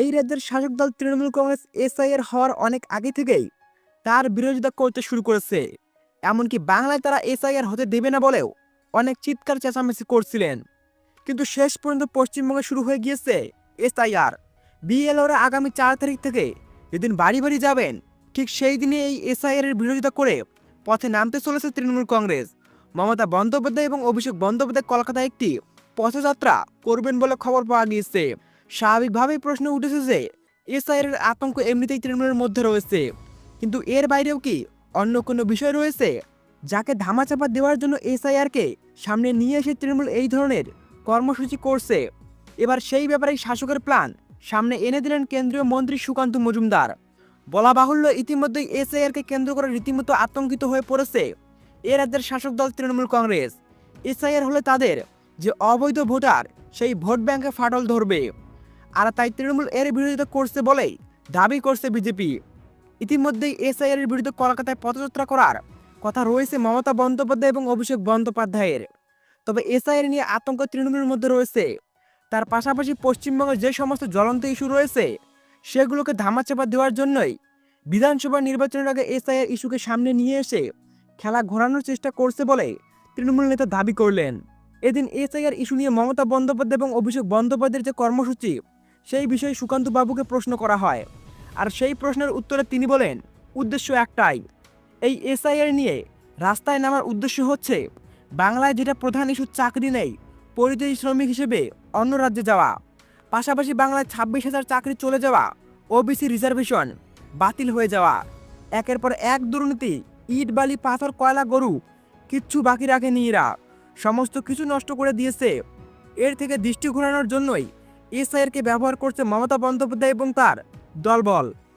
এই রাজ্যের শাসক দল তৃণমূল কংগ্রেস এসআইয়ের হওয়ার অনেক আগে থেকেই তার বিরোধিতা করতে শুরু করেছে। এমনকি বাংলায় তারা এসআইআর হতে দেবে না বলেও অনেক চিৎকার চেঁচামেচি করছিলেন। কিন্তু শেষ পর্যন্ত পশ্চিমবঙ্গে শুরু হয়ে গিয়েছে এসআইআর বিএলওরা আগামী চার তারিখ থেকে যেদিন বাড়ি বাড়ি যাবেন, ঠিক সেই দিনে এই এসআইআর এর বিরোধিতা করে পথে নামতে চলেছে তৃণমূল কংগ্রেস। মমতা বন্দ্যোপাধ্যায় এবং অভিষেক বন্দ্যোপাধ্যায় কলকাতায় একটি পথযাত্রা করবেন বলে খবর পাওয়া গিয়েছে। স্বাভাবিকভাবেই প্রশ্ন উঠেছে যে এসআইআর এর আতঙ্ক এমনিতেই তৃণমূলের মধ্যে রয়েছে। কিন্তু এর বাইরেও কি অন্য কোনো বিষয় রয়েছে? যাকে ধামাচাপা দেওয়ার জন্য এসআইআরকে সামনে নিয়ে এসে তৃণমূল এই ধরনের কর্মসূচি করছে। এবার সেই ব্যাপারেই শাসকের প্ল্যান সামনে এনে দিলেন কেন্দ্রীয় মন্ত্রী সুকান্ত মজুমদার। বলা বাহুল্য, ইতিমধ্যেই এসআইআরকে কেন্দ্র করে রীতিমতো আতঙ্কিত হয়ে পড়েছে এ রাজ্যের শাসক দল তৃণমূল কংগ্রেস। এসআইআর হলে তাদের যে অবৈধ ভোটার, সেই ভোট ব্যাংকে ফাটল ধরবে। আর তাই তৃণমূল এর বিরোধিতা করছে বলেই দাবি করছে বিজেপি। ইতিমধ্যেই এসআইআর এর বিরুদ্ধে কলকাতায় পদযাত্রা করার কথা রয়েছে মমতা বন্দ্যোপাধ্যায় এবং অভিষেক বন্দ্যোপাধ্যায়ের। তবে এসআইআর নিয়ে আতঙ্ক তৃণমূলের মধ্যে রয়েছে। তার পাশাপাশি পশ্চিমবঙ্গের যে সমস্ত জ্বলন্ত ইস্যু রয়েছে, সেগুলোকে ধামাচাপা দেওয়ার জন্যই বিধানসভা নির্বাচনের আগে এসআইআর ইস্যুকে সামনে নিয়ে এসে খেলা ঘোরানোর চেষ্টা করছে বলে তৃণমূল নেতা দাবি করলেন। এদিন এসআইআর ইস্যু নিয়ে মমতা বন্দ্যোপাধ্যায় এবং অভিষেক বন্দ্যোপাধ্যায়ের যে কর্মসূচি সেই বিষয়ে সুকান্ত বাবুকে প্রশ্ন করা হয়। আর সেই প্রশ্নের উত্তরে তিনি বলেন, উদ্দেশ্য একটাই। এই এসআইআর নিয়ে রাস্তায় নামার উদ্দেশ্য হচ্ছে বাংলায় যেটা প্রধান ইস্যু চাকরি নেই, পরিযায়ী শ্রমিক হিসেবে অন্য রাজ্যে যাওয়া। পাশাপাশি বাংলায় ছাব্বিশ হাজার চাকরি চলে যাওয়া, ওবিসি রিজার্ভেশন বাতিল হয়ে যাওয়া। একের পর এক দুর্নীতি, ইট, বালি, পাথর, কয়লা, গরু কিচ্ছু বাকি রাখেনি এরা। সমস্ত কিছু নষ্ট করে দিয়েছে। এর থেকে দৃষ্টি ঘোরানোর জন্যই এসআইআরকে ব্যবহার করছে মমতা বন্দ্যোপাধ্যায় এবং তার দলবল।